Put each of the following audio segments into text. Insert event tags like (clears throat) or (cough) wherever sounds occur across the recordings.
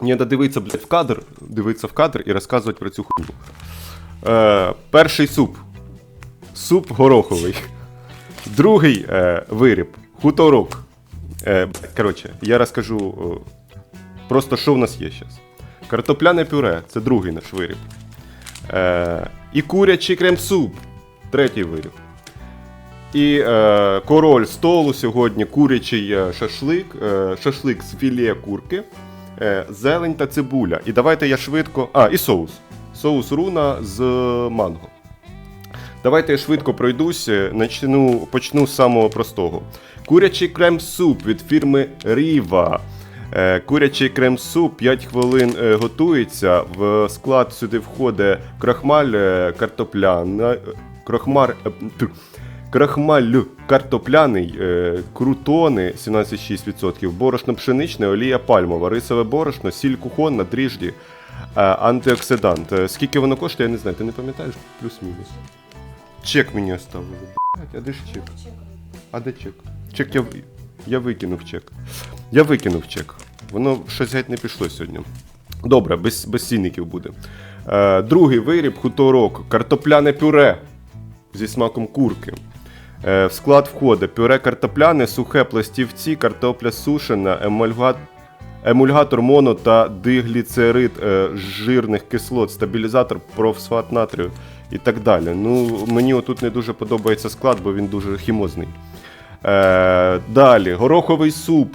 Мені треба дивитися, блядь, в кадр, дивитися в кадр і розказувати про цю хуйню. Е, перший суп. Суп гороховий. Другий е, виріб. Хуторок. Е, коротше, я розкажу е, просто, що в нас є зараз. Картопляне пюре це другий наш виріб. Е, і курячий крем-суп. Третій виріб. І е, король столу сьогодні курячий е, шашлик, е, шашлик з філе курки, зелень та цибуля. І давайте я швидко. А, і соус. Соус руна з манго. Давайте я швидко пройдусь, е, начну, почну з самого простого. Курячий крем-суп від фірми. Е, Курячий крем-суп 5 хвилин е, готується. В склад сюди входить крахмаль е, картопляна, е, крахмар, е, крахмаль картопляний, е, крутони 17,6%, борошно пшеничне, олія пальмова, рисове борошно, сіль кухонна, дріжджі, е, антиоксидант. Е, Скільки воно коштує, я не знаю. Ти не пам'ятаєш? Плюс-мінус. Чек мені оставили. А де ж чек? А де чек? Чек я, я викинув чек. Я викинув чек. Воно щось геть не пішло сьогодні. Добре, без, без цінників буде. Е, другий виріб хуторок. Картопляне пюре зі смаком курки. Е, в склад входить пюре картопляне, сухе пластівці, картопля сушена, емульгат... емульгатор моно та дигліцерид е, жирних кислот, стабілізатор профосфат натрію і так далі. Ну, мені отут не дуже подобається склад, бо він дуже хімозний. Е, далі, гороховий суп.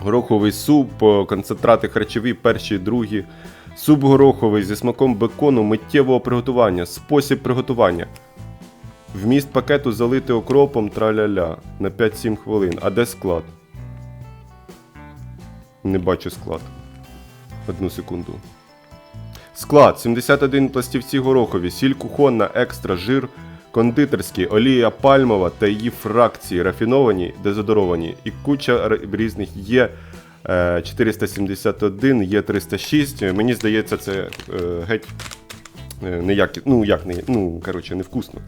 Гороховий суп, концентрати харчові, перші, другі. Суп гороховий зі смаком бекону миттєвого приготування. Спосіб приготування. Вміст пакету залити окропом траля-ля на 5-7 хвилин. А де склад? Не бачу склад. Одну секунду. Склад 71 пластівці горохові, сіль кухонна, екстра, жир, кондитерський, олія пальмова та її фракції, рафіновані, дезодоровані і куча різних є. е, 471, є 306. Мені здається, це е, геть е, неякі... ну, як не, ну, коротше, невкусно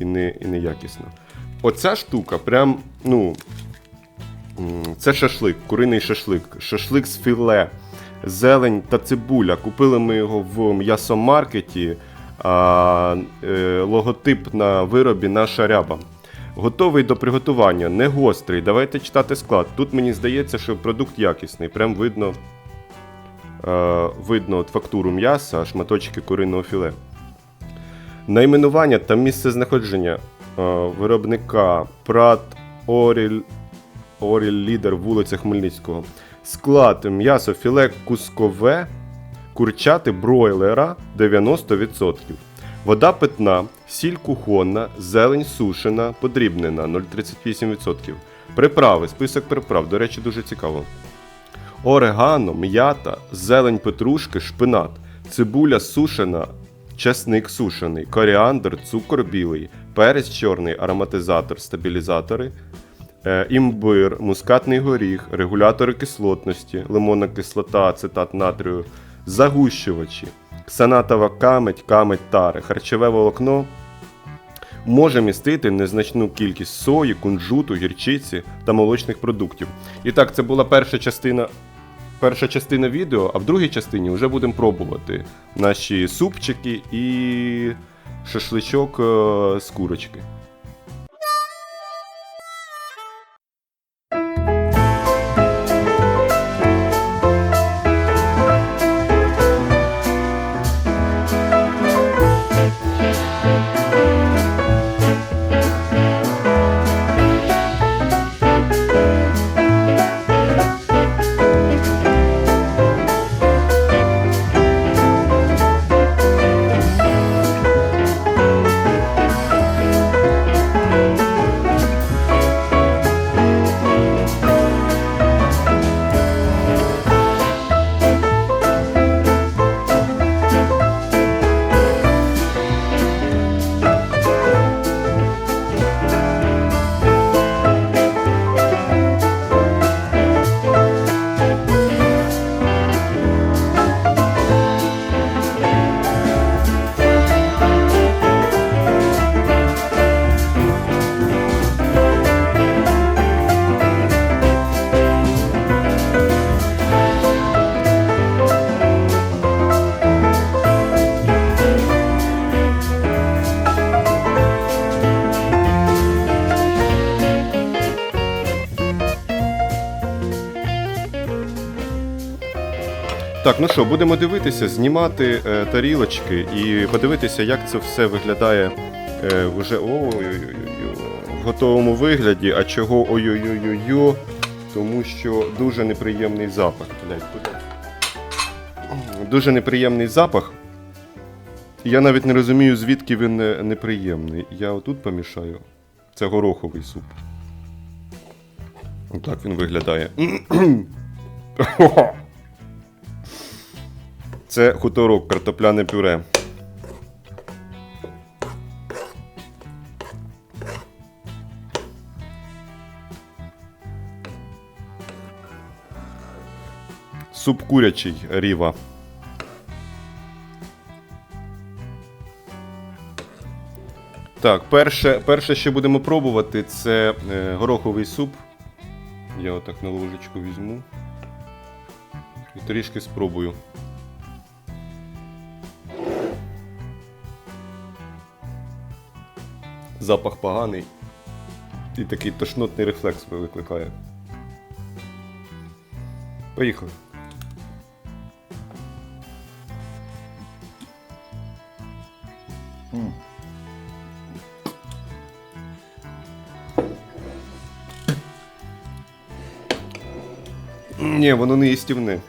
і, не, і неякісно. Оця штука, прям, ну, це шашлик, куриний шашлик, шашлик з філе, зелень та цибуля. Купили ми його в м'ясомаркеті. А, е, логотип на виробі наша ряба. Готовий до приготування, не гострий. Давайте читати склад. Тут мені здається, що продукт якісний. Прям видно, е, видно от фактуру м'яса, шматочки куриного філе. Найменування та місце знаходження е, виробника Прат Оріль, Оріль Лідер, вулиця Хмельницького. Склад м'ясо філе кускове, курчати бройлера 90%. Вода питна, сіль кухонна, зелень сушена, подрібнена 0,38%. Приправи, список приправ, до речі, дуже цікаво. Орегано, м'ята, зелень петрушки, шпинат, цибуля сушена, чесник сушений, коріандр, цукор білий, перець чорний, ароматизатор, стабілізатори, е, імбир, мускатний горіх, регулятори кислотності, лимонна кислота, ацетат натрію, загущувачі, ксанатова камедь, камедь тари, харчове волокно. Може містити незначну кількість сої, кунжуту, гірчиці та молочних продуктів. І так, це була перша частина перша частина відео, а в другій частині вже будемо пробувати наші супчики і шашличок е, з курочки. Так, ну що, будемо дивитися, знімати е, тарілочки і подивитися, як це все виглядає е, вже в готовому вигляді. А чого ой-ой-ой-ой, тому що дуже неприємний запах. Дуже неприємний запах. Я навіть не розумію, звідки він е, неприємний. Я отут помішаю. Це гороховий суп. Отак він виглядає. (clears throat) Це хуторок, картопляне пюре. Суп курячий ріва. Так, перше, перше, що будемо пробувати, це е, гороховий суп. Я отак на ложечку візьму. І трішки спробую. Запах поганий. І такий тошнотний рефлекс викликає. Поїхали. Ні, воно не їстівне.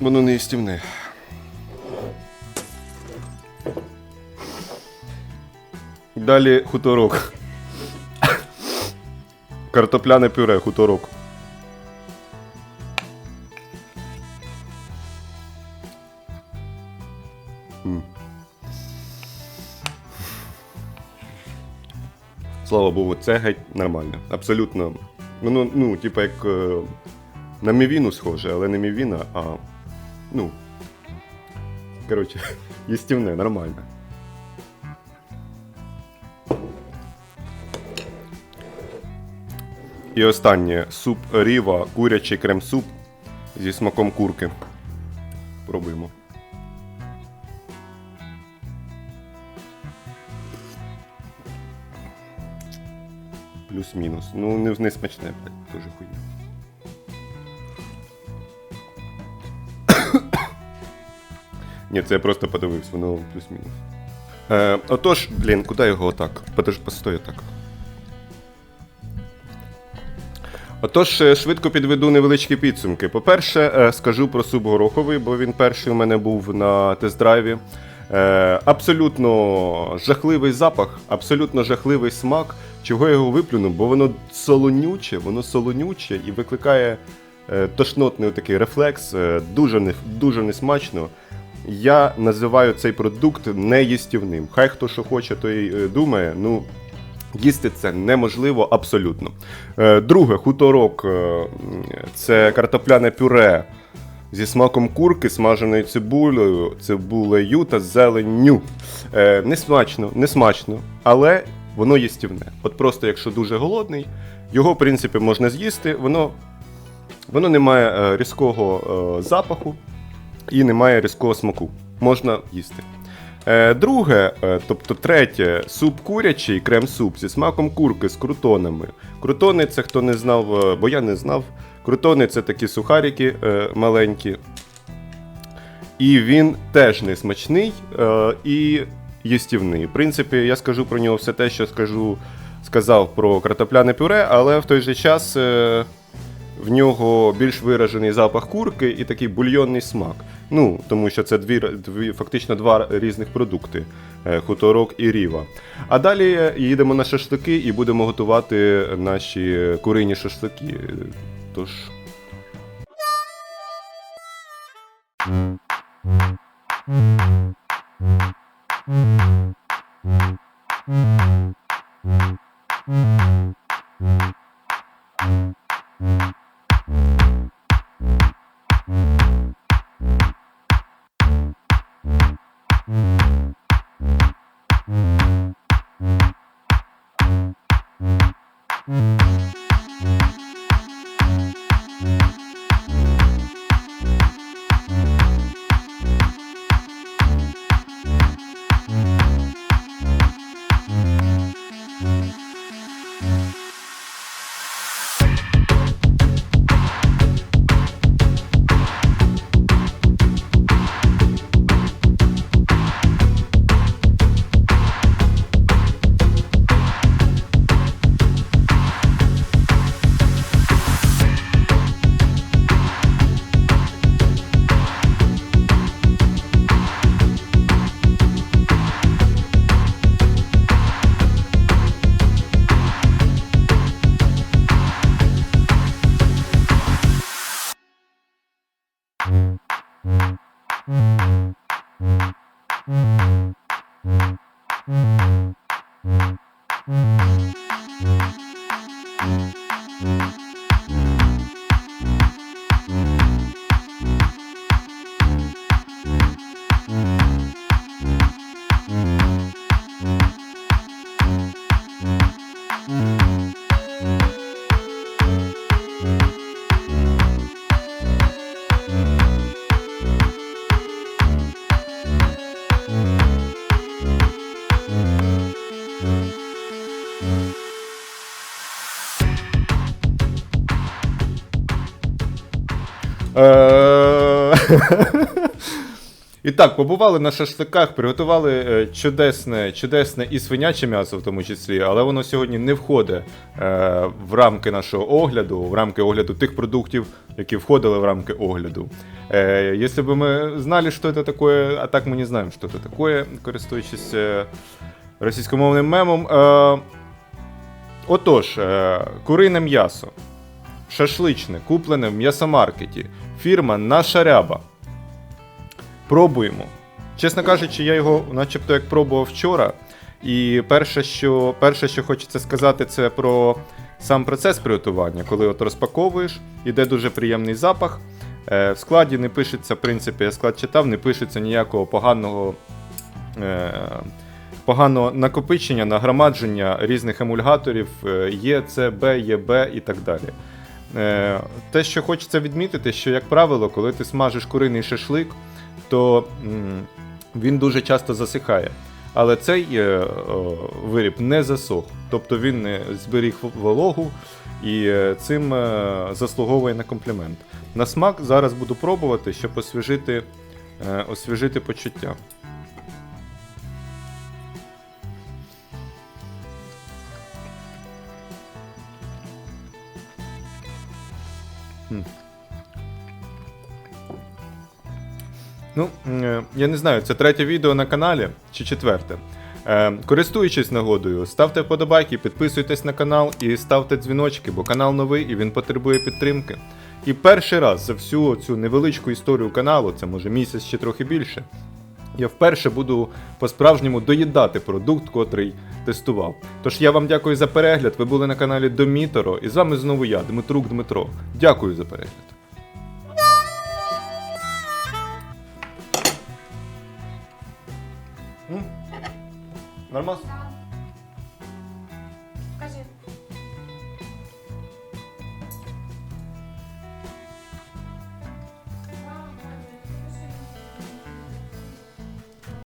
Воно не їстівне. Далі хуторок. Картопляне пюре, хуторок. Слава Богу, це геть нормально. Абсолютно. Воно, ну, типа, як е, на мівіну схоже, але не мівіна, а. Ну. Коротше, (laughs) їстівне, нормально. І останнє суп ріва, курячий крем-суп зі смаком курки. Пробуємо. Плюс-мінус. Ну, не, не смачне, блядь, дуже хуйня. (coughs) Ні, це я просто подивився, воно плюс-мінус. Е, отож, блін, куди його отак? Подож, постой отак. Отож, е, швидко підведу невеличкі підсумки. По-перше, е, скажу про суп гороховий, бо він перший у мене був на тест-драйві. Е, Абсолютно жахливий запах, абсолютно жахливий смак. Чого я його виплюнув? Бо воно солонюче, воно солонюче і викликає тошнотний такий рефлекс, дуже, не, дуже несмачно. Я називаю цей продукт неїстівним. Хай хто що хоче, той думає. Ну, Їсти це неможливо абсолютно. Е, Друге, хуторок е, це картопляне пюре зі смаком курки, смаженою цибулею, цибулею та зеленню. Е, Не смачно, не смачно, але воно їстівне. От просто, якщо дуже голодний, його, в принципі, можна з'їсти, воно, воно не має різкого запаху і не має різкого смаку. Можна їсти. Е, Друге, е, тобто третє, суп курячий, крем-суп зі смаком курки з крутонами. Крутони це хто не знав, е, бо я не знав. Крутони це такі сухарики маленькі. І він теж не смачний і їстівний. В принципі, я скажу про нього все те, що скажу, сказав про картопляне пюре, але в той же час в нього більш виражений запах курки і такий бульйонний смак. Ну, тому що це дві дві фактично два різних продукти: е, хуторок і ріва. А далі е, їдемо на шашлики і будемо готувати наші курині шашлики. Тож. Mm-hmm. (laughs) І так, побували на шашликах, приготували е, чудесне, чудесне і свиняче м'ясо, в тому числі, але воно сьогодні не входить е, в рамки нашого огляду, в рамки огляду тих продуктів, які входили в рамки огляду. Е, Якщо б ми знали, що це таке, а так ми не знаємо, що це таке, користуючись російськомовним мемом. Отож, курине м'ясо. Шашличне, куплене в м'ясомаркеті. Фірма Наша Ряба. Пробуємо. Чесно кажучи, я його начебто як пробував вчора. І перше, що, перше, що хочеться сказати, це про сам процес приготування. Коли от розпаковуєш, іде дуже приємний запах. Е, в складі не пишеться, в принципі, я склад читав, не пишеться ніякого поганого. Е, Поганого накопичення, нагромадження різних емульгаторів е, Є, С, Б, Є, Б і так далі. Е, Те, що хочеться відмітити, що, як правило, коли ти смажиш куриний шашлик, то він дуже часто засихає. Але цей е, виріб не засох, тобто він не зберіг вологу і е, цим е, заслуговує на комплімент. На смак зараз буду пробувати, щоб освіжити, е, освіжити почуття. Ну, е, я не знаю, це третє відео на каналі чи четверте. Е, Користуючись нагодою, ставте вподобайки, підписуйтесь на канал і ставте дзвіночки, бо канал новий і він потребує підтримки. І перший раз за всю цю невеличку історію каналу, це може місяць чи трохи більше, я вперше буду по-справжньому доїдати продукт, котрий тестував. Тож я вам дякую за перегляд. Ви були на каналі Доміторо, і з вами знову я, Дмитрук Дмитро. Дякую за перегляд. Нормас?